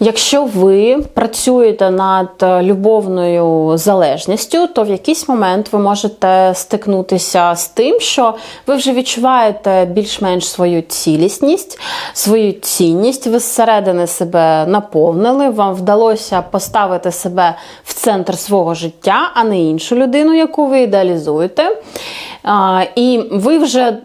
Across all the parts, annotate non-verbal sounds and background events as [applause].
Якщо ви працюєте над е, любовною залежністю, то в якийсь момент ви можете стикнутися з тим, що ви вже відчуваєте більш-менш свою цілісність, свою цінність, ви зсередини себе наповнили, вам вдалося поставити себе в центр свого життя, а не іншу людину, яку ви ідеалізуєте. І ви вже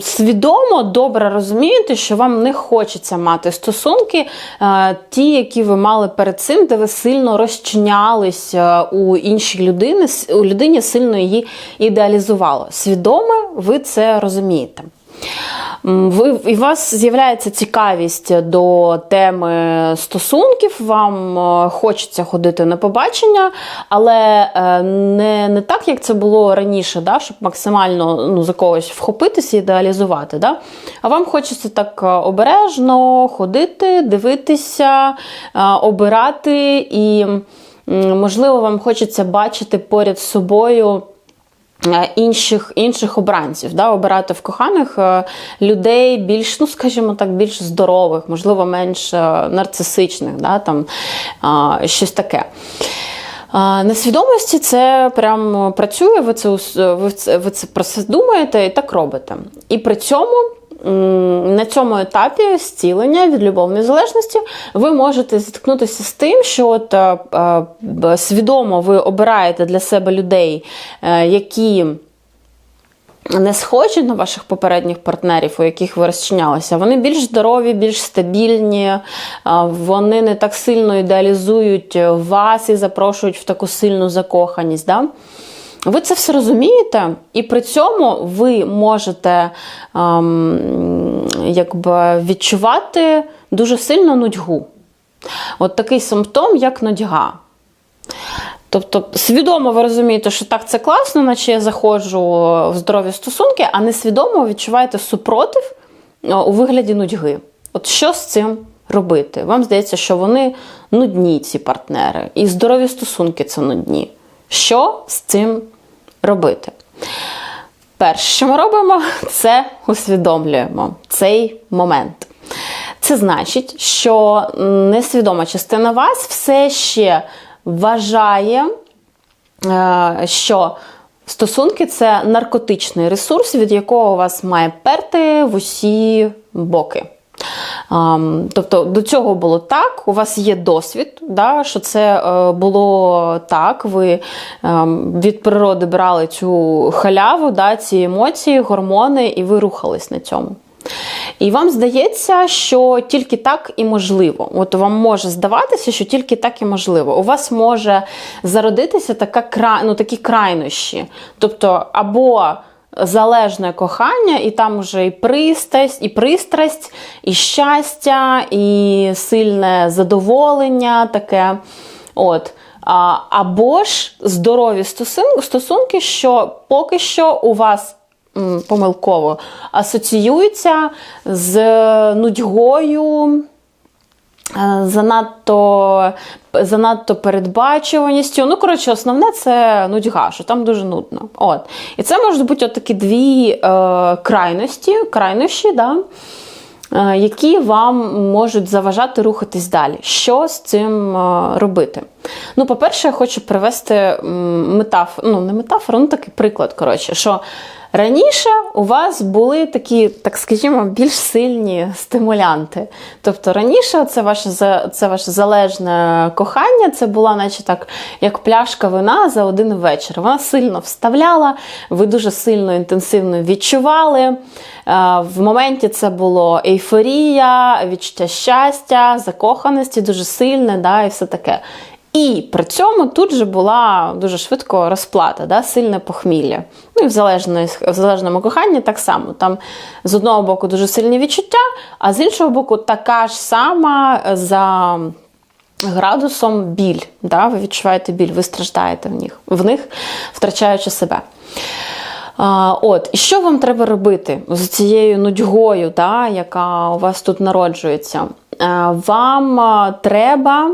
свідомо добре розумієте, що вам не хочеться мати стосунки, е, ті, які ви мали перед цим, де ви сильно розчинялись е, у іншій людини, у людині сильно її ідеалізувало. Свідомо ви це розумієте. Ви, і у вас з'являється цікавість до теми стосунків, вам е, хочеться ходити на побачення, але е, не, не так, як це було раніше, да, щоб максимально ну, за когось вхопитися ідеалізувати. Да? А вам хочеться так е, обережно ходити, дивитися, обирати, і, можливо, вам хочеться бачити поряд з собою. Е, Інших інших обранців, да, обирати в коханих е, людей більш, ну скажімо так, більш здорових, можливо, менш е, нарцисичних, да, там, щось таке. На свідомості це прям працює, ви це, ви це, ви це про це думаєте і так робите. І при цьому на цьому етапі зцілення від любовної залежності ви можете зіткнутися з тим, що от, е, е, свідомо ви обираєте для себе людей, е, які не схожі на ваших попередніх партнерів, у яких ви розчинялися, вони більш здорові, більш стабільні, вони не так сильно ідеалізують вас і запрошують в таку сильну закоханість. Да? Ви це все розумієте, і при цьому ви можете ем, якби відчувати дуже сильно нудьгу. От такий симптом, як нудьга. Тобто, свідомо ви розумієте, що так це класно, наче я заходжу в здорові стосунки, а несвідомо відчуваєте супротив е, у вигляді нудьги. От що з цим робити? Вам здається, що вони нудні, ці партнери, і здорові стосунки це нудні. Що з цим робити? Перше, що ми робимо, [laughs] це усвідомлюємо цей момент. Це значить, що несвідома частина вас все ще вважає, е, що стосунки це наркотичний ресурс, від якого вас має перти в усі боки. Тобто до цього було так, у вас є досвід, да, що це е, було так, ви ем, від природи брали цю халяву, да, ці емоції, гормони, і ви рухались на цьому. І вам здається, що тільки так і можливо. От вам може здаватися, що тільки так і можливо. У вас може зародитися така ну, такі крайнощі. Тобто, або залежне кохання, і там вже і пристрасть, і пристрасть, і щастя, і сильне задоволення таке. От. Або ж здорові стосунки, що поки що у вас помилково асоціюються з нудьгою, занадто, занадто передбачуваністю. Ну, коротше, основне це нудьга, що там дуже нудно. От. І це можуть бути от такі дві е, крайності, крайнощі, да? е, які вам можуть заважати рухатись далі. Що з цим е, робити? Ну, по-перше, я хочу привести метафору, ну, не метафору, ну такий приклад, коротше, що раніше у вас були такі, так скажімо, більш сильні стимулянти. Тобто раніше це ваше, це ваше залежне кохання, це була, наче так, як пляшка вина за один вечір. Вона сильно вставляла, ви дуже сильно інтенсивно відчували. Е, В моменті це було ейфорія, відчуття щастя, закоханості дуже сильне, да, і все таке. І при цьому тут же була дуже швидко розплата, да, сильне похмілля. Ну і в, залежної- в залежному коханні так само. Там з одного боку дуже сильні відчуття, а з іншого боку, така ж сама за градусом біль. Да? Ви відчуваєте біль, ви страждаєте в них, в них втрачаючи себе. А, От, і що вам треба робити з цією нудьгою, да, яка у вас тут народжується? Е, Вам а, треба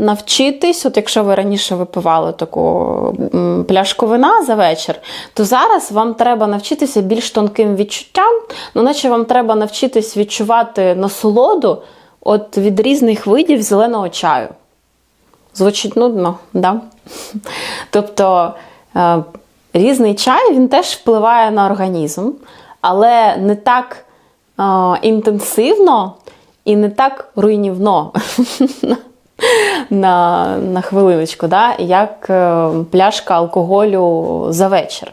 навчитись, от якщо ви раніше випивали таку пляшку вина за вечір, то зараз вам треба навчитися більш тонким відчуттям, ну наче вам треба навчитись відчувати насолоду от від різних видів зеленого чаю. Звучить нудно, да? [laughs] Тобто е, різний чай він теж впливає на організм, але не так е, інтенсивно і не так руйнівно. [laughs] На, на хвилиночку, да? як е, пляшка алкоголю за вечір.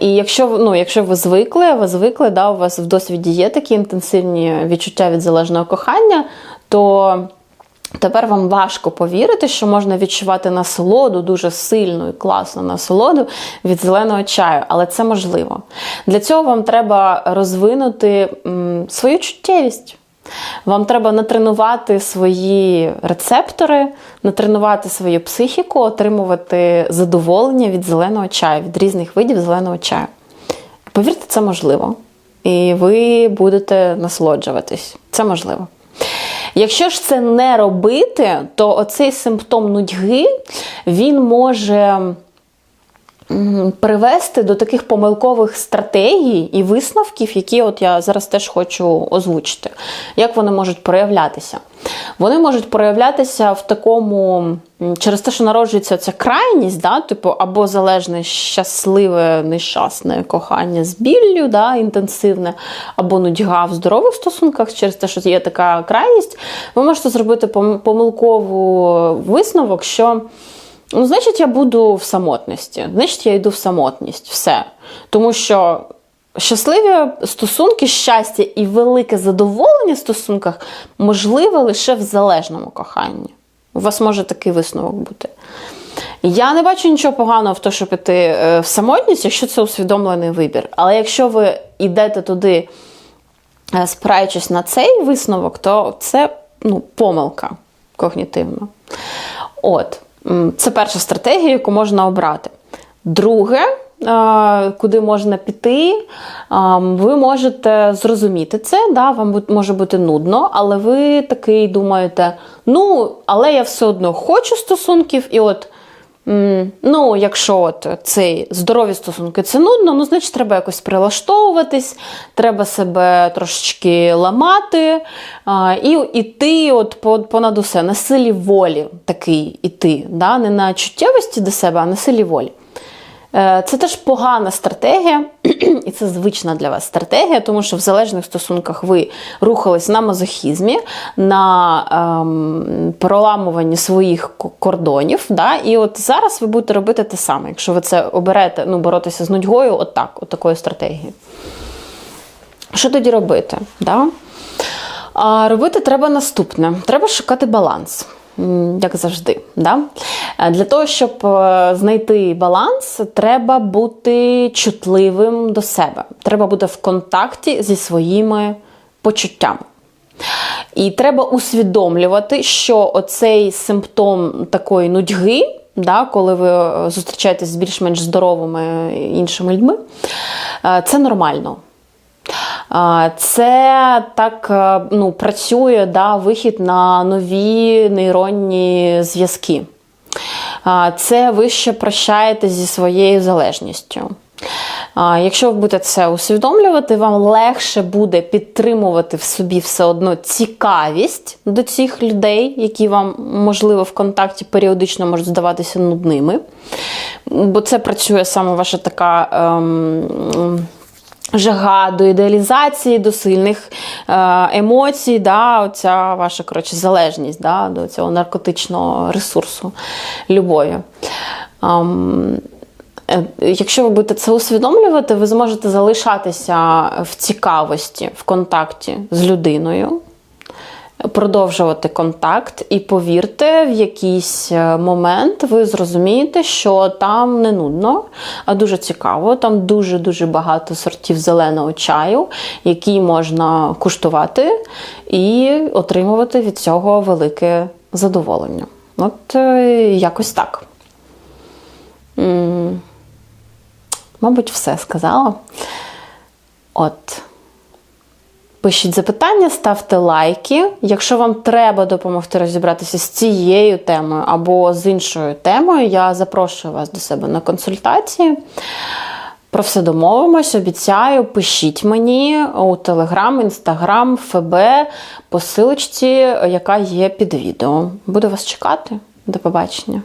І якщо, ну, якщо ви звикли, ви звикли, да, у вас в досвіді є такі інтенсивні відчуття від залежного кохання, то тепер вам важко повірити, що можна відчувати насолоду, дуже сильну і класну насолоду від зеленого чаю, але це можливо. Для цього вам треба розвинути м, свою чуттєвість. Вам треба натренувати свої рецептори, натренувати свою психіку, отримувати задоволення від зеленого чаю, від різних видів зеленого чаю. Повірте, це можливо. І ви будете насолоджуватись. Це можливо. Якщо ж це не робити, то оцей симптом нудьги він може привести до таких помилкових стратегій і висновків, які от я зараз теж хочу озвучити. Як вони можуть проявлятися? Вони можуть проявлятися в такому, через те, що народжується ця крайність, да, типу, або залежне щасливе, нещасне кохання з біллю, да, інтенсивне, або нудьга в здорових стосунках, через те, що є така крайність, ви можете зробити пом- помилкову висновок, що. Ну, значить, я буду в самотності. Значить, я йду в самотність. Все. Тому що щасливі стосунки, щастя і велике задоволення в стосунках можливе лише в залежному коханні. У вас може такий висновок бути. Я не бачу нічого поганого в тому, щоб піти е, в самотність, якщо це усвідомлений вибір. Але якщо ви йдете туди, е, спираючись на цей висновок, то це ну, помилка когнітивна. От, це перша стратегія, яку можна обрати. Друге, е, куди можна піти, е, ви можете зрозуміти це, да, вам може бути нудно, але ви такий думаєте: ну, але я все одно хочу стосунків, і от. Ну, якщо от цей здорові стосунки це нудно, ну значить треба якось прилаштовуватись, треба себе трошечки ламати а, і іти от понад усе на силі волі такий іти, да? не на чуттєвості до себе, а на силі волі. Е, Це теж погана стратегія, [clears throat] і це звична для вас стратегія, тому що в залежних стосунках ви рухались на мазохізмі, на ем, проламуванні своїх кордонів. Да? І от зараз ви будете робити те саме, якщо ви це оберете, ну, боротися з нудьгою, от так, от такою стратегією. Що тоді робити? Да? А робити треба наступне: треба шукати баланс. Як завжди, Да? Е, для того, щоб е, знайти баланс, треба бути чутливим до себе. Треба бути в контакті зі своїми почуттями. І треба усвідомлювати, що оцей симптом такої нудьги, да, коли ви е, зустрічаєтесь з більш-менш здоровими іншими людьми, це нормально. Це так е, ну, працює да, вихід на нові нейронні зв'язки. Це ви ще прощаєте зі своєю залежністю. Якщо ви будете це усвідомлювати, вам легше буде підтримувати в собі все одно цікавість до цих людей, які вам, можливо, в контакті періодично можуть здаватися нудними. Бо це працює саме ваша така. Ем, Жага до ідеалізації, до сильних е, емоцій, да, оця ваша коротше, залежність да, до цього наркотичного ресурсу любові. Ем, е, Якщо ви будете це усвідомлювати, ви зможете залишатися в цікавості, в контакті з людиною, продовжувати контакт, і повірте, в якийсь е, момент ви зрозумієте, що там не нудно, а дуже цікаво. Там дуже-дуже багато сортів зеленого чаю, який можна куштувати і отримувати від цього велике задоволення. От е, якось так. Мабуть, все сказала. От. Пишіть запитання, ставте лайки. Якщо вам треба допомогти розібратися з цією темою або з іншою темою, я запрошую вас до себе на консультації. Про все домовимось, обіцяю, пишіть мені у Телеграм, Інстаграм, ФБ, посилочці, яка є під відео. Буду вас чекати. До побачення.